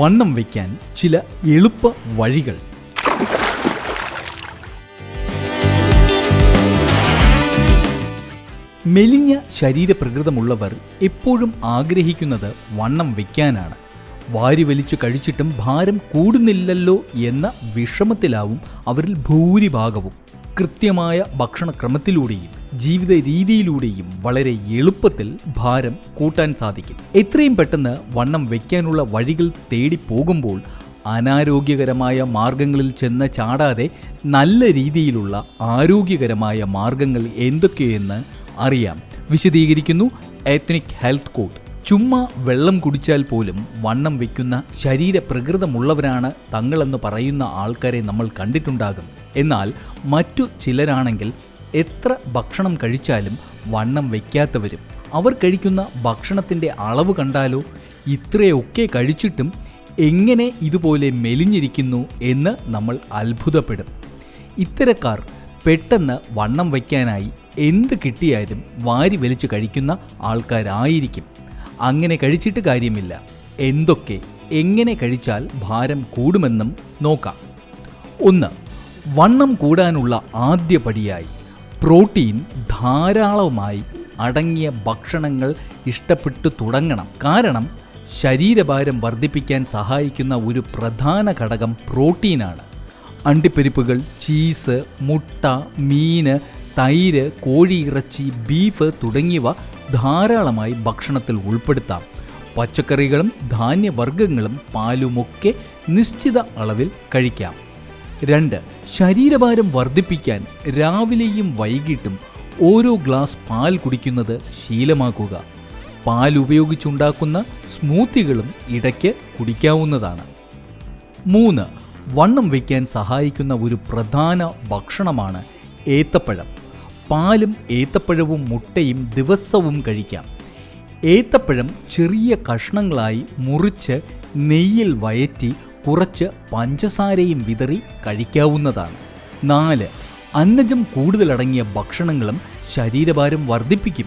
വണ്ണം വയ്ക്കാൻ ചില എളുപ്പ വഴികൾ. മെലിഞ്ഞ ശരീരപ്രകൃതമുള്ളവർ എപ്പോഴും ആഗ്രഹിക്കുന്നത് വണ്ണം വയ്ക്കാനാണ്. വാരി വലിച്ചു കഴിച്ചിട്ടും ഭാരം കൂടുന്നില്ലല്ലോ എന്ന വിഷമത്തിലാവും അവരിൽ ഭൂരിഭാഗവും. കൃത്യമായ ഭക്ഷണക്രമത്തിലൂടെയും ജീവിത രീതിയിലൂടെയും വളരെ എളുപ്പത്തിൽ ഭാരം കൂട്ടാൻ സാധിക്കും. എത്രയും പെട്ടെന്ന് വണ്ണം വയ്ക്കാനുള്ള വഴികൾ തേടി പോകുമ്പോൾ അനാരോഗ്യകരമായ മാർഗങ്ങളിൽ ചെന്ന് ചാടാതെ നല്ല രീതിയിലുള്ള ആരോഗ്യകരമായ മാർഗങ്ങൾ എന്തൊക്കെയെന്ന് അറിയാം. വിശദീകരിക്കുന്നു എത്നിക് ഹെൽത്ത് കോഡ് ചുമ്മാ വെള്ളം കുടിച്ചാൽ പോലും വണ്ണം വയ്ക്കുന്ന ശരീരപ്രകൃതമുള്ളവരാണ് തങ്ങളെന്ന് പറയുന്ന ആൾക്കാരെ നമ്മൾ കണ്ടിട്ടുണ്ടാകും. എന്നാൽ മറ്റു ചിലരാണെങ്കിൽ എത്ര ഭക്ഷണം കഴിച്ചാലും വണ്ണം വയ്ക്കാത്തവരും അവർ കഴിക്കുന്ന ഭക്ഷണത്തിന്റെ അളവ് കണ്ടാലോ? ഇത്രയൊക്കെ കഴിച്ചിട്ടും എങ്ങനെ ഇതുപോലെ മെലിഞ്ഞിരിക്കുന്നു എന്ന് നമ്മൾ അത്ഭുതപ്പെടും. ഇത്തരക്കാർ പെട്ടെന്ന് വണ്ണം വയ്ക്കാനായി എന്ത് കിട്ടിയാലും വാരി വലിച്ചു കഴിക്കുന്ന ആൾക്കാരായിരിക്കും. അങ്ങനെ കഴിച്ചിട്ട് കാര്യമില്ല. എന്തൊക്കെ എങ്ങനെ കഴിച്ചാൽ ഭാരം കൂടുമെന്നും നോക്കാം. ഒന്ന് വണ്ണം കൂടാനുള്ള ആദ്യ പടിയായി. പ്രോട്ടീൻ ധാരാളമായി അടങ്ങിയ ഭക്ഷണങ്ങൾ ഇഷ്ടപ്പെട്ടു തുടങ്ങണം. കാരണം ശരീരഭാരം വർദ്ധിപ്പിക്കാൻ സഹായിക്കുന്ന ഒരു പ്രധാന ഘടകം പ്രോട്ടീനാണ്. അണ്ടിപ്പരിപ്പുകൾ ചീസ് മുട്ട മീന് തൈര് കോഴിയിറച്ചി ബീഫ് തുടങ്ങിയവ ധാരാളമായി ഭക്ഷണത്തിൽ ഉൾപ്പെടുത്താം. പച്ചക്കറികളും ധാന്യവർഗങ്ങളും പാലുമൊക്കെ നിശ്ചിത അളവിൽ കഴിക്കാം. രണ്ട് ശരീരഭാരം വർദ്ധിപ്പിക്കാൻ രാവിലെയും വൈകിട്ടും ഓരോ ഗ്ലാസ് പാൽ കുടിക്കുന്നത് ശീലമാക്കുക. പാൽ ഉപയോഗിച്ചുണ്ടാക്കുന്ന സ്മൂത്തികളും ഇടയ്ക്ക് കുടിക്കാവുന്നതാണ്. മൂന്ന് വണ്ണം വയ്ക്കാൻ സഹായിക്കുന്ന ഒരു പ്രധാന ഭക്ഷണമാണ് ഏത്തപ്പഴം. പാലും ഏത്തപ്പഴവും മുട്ടയും ദിവസവും കഴിക്കാം. ഏത്തപ്പഴം ചെറിയ കഷ്ണങ്ങളായി മുറിച്ച് നെയ്യിൽ വയറ്റി കുറച്ച് പഞ്ചസാരയും വിതറി കഴിക്കാവുന്നതാണ്. നാല് അന്നജം കൂടുതലടങ്ങിയ ഭക്ഷണങ്ങളും ശരീരഭാരം വർദ്ധിപ്പിക്കും.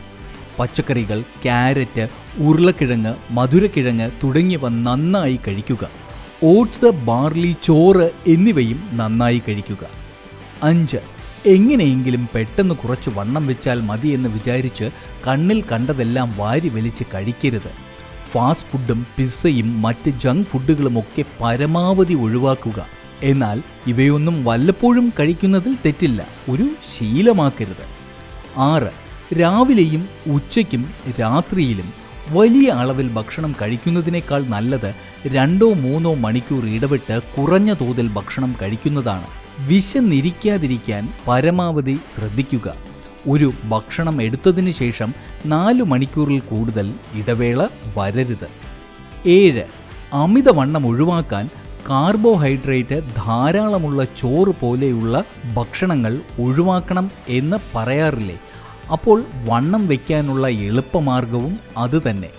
പച്ചക്കറികൾ ക്യാരറ്റ് ഉരുളക്കിഴങ്ങ് മധുരക്കിഴങ്ങ് തുടങ്ങിയവ നന്നായി കഴിക്കുക. ഓട്സ് ബാർലി ചോറ് എന്നിവയും നന്നായി കഴിക്കുക. അഞ്ച് എങ്ങനെയെങ്കിലും പെട്ടെന്ന് കുറച്ച് വണ്ണം വെച്ചാൽ മതി എന്ന് വിചാരിച്ച് കണ്ണിൽ കണ്ടതെല്ലാം വാരി വലിച്ച് കഴിക്കരുത്. ഫാസ്റ്റ് ഫുഡും പിസ്സയും മറ്റ് ജങ്ക് ഫുഡുകളുമൊക്കെ പരമാവധി ഒഴിവാക്കുക. എന്നാൽ ഇവയൊന്നും വല്ലപ്പോഴും കഴിക്കുന്നതിൽ തെറ്റില്ല. ഒരു ശീലമാക്കരുത്. ആറ്. രാവിലെയും ഉച്ചയ്ക്കും രാത്രിയിലും വലിയ അളവിൽ ഭക്ഷണം കഴിക്കുന്നതിനേക്കാൾ നല്ലത് രണ്ടോ മൂന്നോ മണിക്കൂർ ഇടവിട്ട് കുറഞ്ഞ തോതിൽ ഭക്ഷണം കഴിക്കുന്നതാണ്. വിശന്നിരിക്കാതിരിക്കാൻ പരമാവധി ശ്രദ്ധിക്കുക. ഒരു ഭക്ഷണം എടുത്തതിന് ശേഷം നാല് മണിക്കൂറിൽ കൂടുതൽ ഇടവേള വരരുത്. ഏഴ് അമിതവണ്ണം ഒഴിവാക്കാൻ കാർബോഹൈഡ്രേറ്റ് ധാരാളമുള്ള ചോറ് പോലെയുള്ള ഭക്ഷണങ്ങൾ ഒഴിവാക്കണം എന്ന് പറയാറില്ലേ? അപ്പോൾ വണ്ണം വയ്ക്കാനുള്ള എളുപ്പമാർഗവും അതുതന്നെ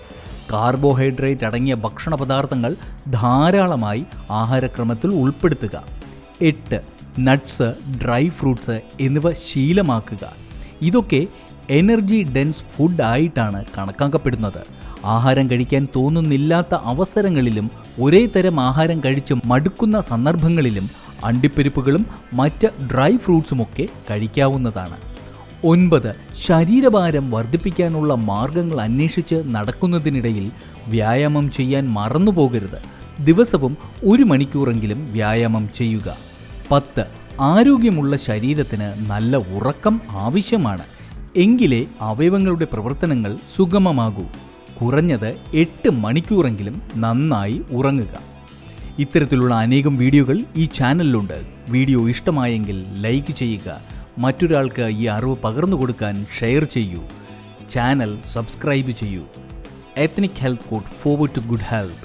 കാർബോഹൈഡ്രേറ്റ് അടങ്ങിയ ഭക്ഷണ പദാർത്ഥങ്ങൾ ധാരാളമായി ആഹാരക്രമത്തിൽ ഉൾപ്പെടുത്തുക. എട്ട് നട്ട്സ് ഡ്രൈ ഫ്രൂട്ട്സ് എന്നിവ ശീലമാക്കുക. ഇതൊക്കെ എനർജി ഡെൻസ് ഫുഡ് ആയിട്ടാണ് കണക്കാക്കപ്പെടുന്നത്. ആഹാരം കഴിക്കാൻ തോന്നുന്നില്ലാത്ത അവസരങ്ങളിലും ഒരേ തരം ആഹാരം കഴിച്ച് മടുക്കുന്ന സന്ദർഭങ്ങളിലും അണ്ടിപ്പരിപ്പുകളും മറ്റ് ഡ്രൈ ഫ്രൂട്ട്സുമൊക്കെ കഴിക്കാവുന്നതാണ്. ഒൻപത് ശരീരഭാരം വർദ്ധിപ്പിക്കാനുള്ള മാർഗങ്ങൾ അന്വേഷിച്ച് നടക്കുന്നതിനിടയിൽ വ്യായാമം ചെയ്യാൻ മറന്നുപോകരുത്. ദിവസവും ഒരു മണിക്കൂറെങ്കിലും വ്യായാമം ചെയ്യുക. പത്ത് ആരോഗ്യമുള്ള ശരീരത്തിന് നല്ല ഉറക്കം ആവശ്യമാണ്. എങ്കിലേ അവയവങ്ങളുടെ പ്രവർത്തനങ്ങൾ സുഗമമാകൂ. കുറഞ്ഞത് എട്ട് മണിക്കൂറെങ്കിലും നന്നായി ഉറങ്ങുക. ഇത്തരത്തിലുള്ള അനേകം വീഡിയോകൾ ഈ ചാനലിലുണ്ട്. വീഡിയോ ഇഷ്ടമായെങ്കിൽ ലൈക്ക് ചെയ്യുക. മറ്റൊരാൾക്ക് ഈ അറിവ് പകർന്നു കൊടുക്കാൻ ഷെയർ ചെയ്യൂ. ചാനൽ സബ്സ്ക്രൈബ് ചെയ്യൂ. Ethnic health code forward to good health